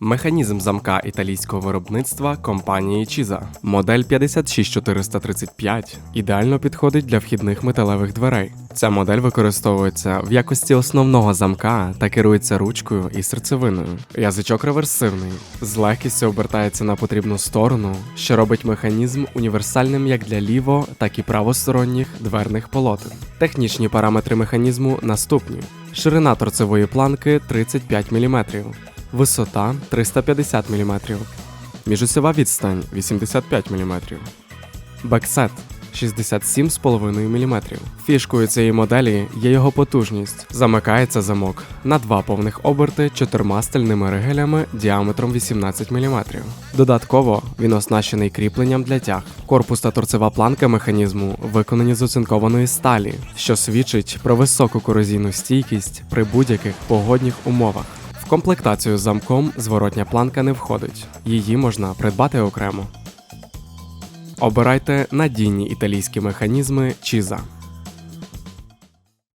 Механізм замка італійського виробництва компанії Чіза. Модель 56435 ідеально підходить для вхідних металевих дверей. Ця модель використовується в якості основного замка та керується ручкою і серцевиною. Язичок реверсивний, з легкістю обертається на потрібну сторону, що робить механізм універсальним як для ліво, так і правосторонніх дверних полотен. Технічні параметри механізму наступні: ширина торцевої планки 35 мм, висота 350 мм, міжосьова відстань 85 мм, бексет 67,5 мм. Фішкою цієї моделі є його потужність. Замикається замок на два повних оберти чотирма стальними ригелями діаметром 18 мм. Додатково він оснащений кріпленням для тяг. Корпус та торцева планка механізму виконані з оцинкованої сталі, що свідчить про високу корозійну стійкість при будь-яких погодних умовах. В комплектацію з замком зворотня планка не входить, її можна придбати окремо. Обирайте надійні італійські механізми Чіза.